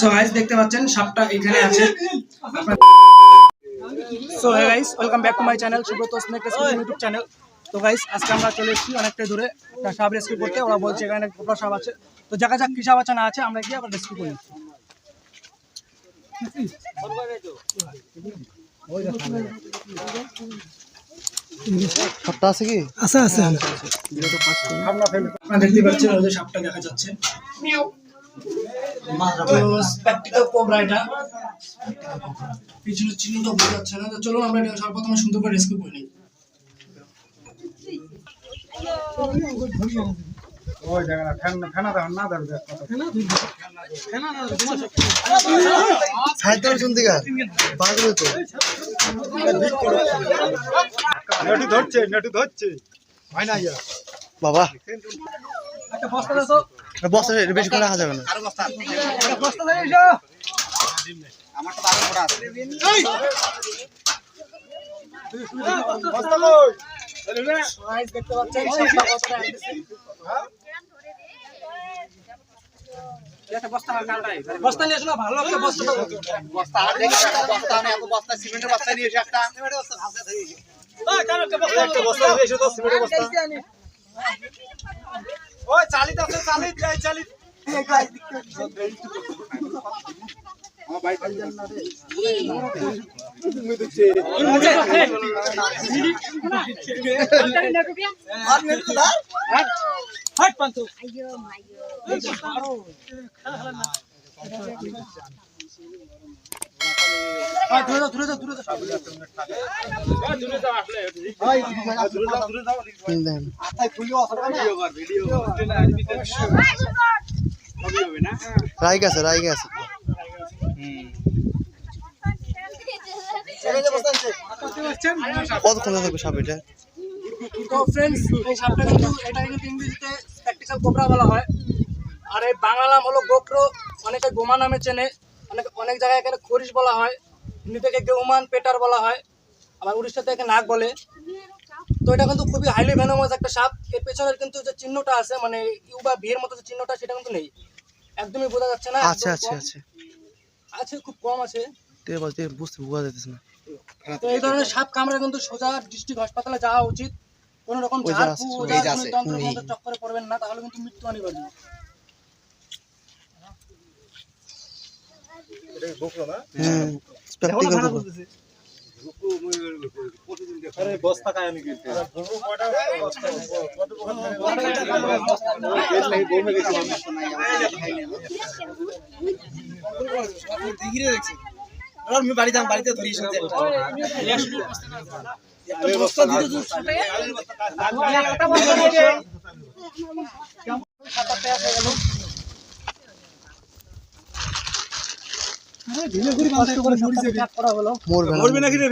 So guys দেখতে পাচ্ছেন, সাপটা এখানে আছে। So hey guys welcome back to my channel Subrata YouTube channel তো গাইস আজকে আমরা চলে এসেছি অনেকটাই দূরে সাপ রেস্কিউ করতে। ওরা বলছে এখানে সাপ আছে। তো দেখা যাক কি সাপ আছে, না আছে, আমরা গিয়ে আবার রেস্কিউ করি সাপটা আছে কি? আছে আছে আপনারা দেখতে পাচ্ছেন ওই যে সাপটা দেখা আমরা সর্বপ্রথমে সুন্দর করে রেস্কিউ করে নিই। ওই জায়গা ফ্যান ফ্যানা দাও না দাও সাহিত্য শুন দিকা পাগল তো নেটু ধরছে নেটু ধরছে হয় না ইয়া বাবা একটা বস্তা দাও তো বস্তা বেশি করে যাবে না একটা বস্তা দাও এসো বস্তা কই দেখতে পাচ্ছেন সাপটা কতটা আনতেছে একটা বস্তা কালটাই বস্তা নিয়ে এসো না ভালো একটা বস্তা বস্তা আর দেখি বস্তা না এত বস্তা সিমেন্টের বস্তা নিয়ে এসে একটা। একটা বস্তা নিয়ে এসে তো সিমেন্টের বস্তা। ওই চালিত আছে চালিত যাই চালিত। আমার বাড়ি কাজ জান না রে তুমি দিচ্ছে হ্যাঁ দূরে যাও দূরে যাও দূরে যাও দেখেন রাইক আছে রাইক আছে। কতক্ষণ থাকবে সাপ এটা? তো ফ্রেন্ডস এই সাপটা কিন্তু এটা কিন্তু ইংরেজিতে স্প্যাকটিক্যাল কোবরা বলা হয়। আর এই বাংলা নাম হলো গোপ্রো অনেকে গোমা নামে চেনে অনেক অনেক জায়গায় এখানে খরিশ বলা হয় হিন্দি থেকে গেউমান পেটার বলা হয় আবার উড়িষ্যা থেকে নাক বলে। তো এটা কিন্তু খুবই হাইলি ভেনোমাস একটা সাপ। এর পেছনের কিন্তু যে চিহ্নটা আছে মানে ইউ বা ভিয়ের মতো যে চিহ্নটা সেটা কিন্তু নেই। একদমই বোঝা যাচ্ছে না আছে একদম আছে আছে খুব কম আছে। বুঝতে বোঝা যাইতেছে না। তো এই ধরনের সাপ কামড়া কিন্তু সোজা ডিস্ট্রিক্ট হাসপাতালে যাওয়া উচিত। কোনো রকম চক্করে পড়বেন না তাহলে কিন্তু মৃত্যু অনিবার্য হুম প্র্যাকটিক্যাল আরে বস্তা কায় আমি কিনতে আমি বাড়ি যাম বাড়িতে ধরি মরবে না মরবি নাকি রে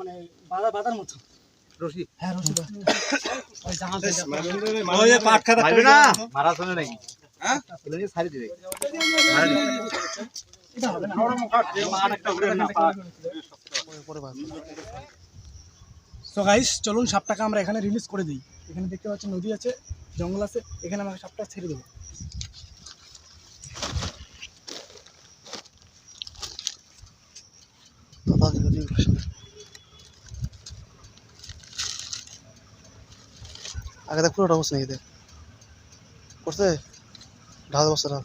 মানে বাধা বাধার মতো রশি। হ্যাঁ রশি ওই পাট খাতা মারবে না? মারা শুনে নাকি হ্যাঁ? বলে দিবে। এটা হবে না। পাট। একটা উড়ে না। পাট। সো গাইস চলুন সাপটাকে আমরা এখানে রিলিজ করে দিই। এখানে দেখতে পাচ্ছি নদী আছে জঙ্গল আছে এখানে আমরা সাপটা ছেড়ে দেবো। আগে দেখ পুরোটা বসে নাকি দেখ। করছে? ঢাল বসে ঢাল।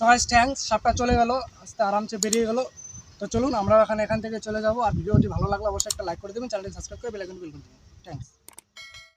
সবাই থ্যাংকস সাপটা চলে গেল, আস্তে আরামসে বেরিয়ে গেল। তো চলুন আমরা এখানে এখান থেকে চলে যাব। আর ভিডিওটি ভালো লাগলে অবশ্যই একটা লাইক করে দেবেন, চ্যানেলটি সাবস্ক্রাইব করে বেলাইকন বিল করে দেবেন। থ্যাংকস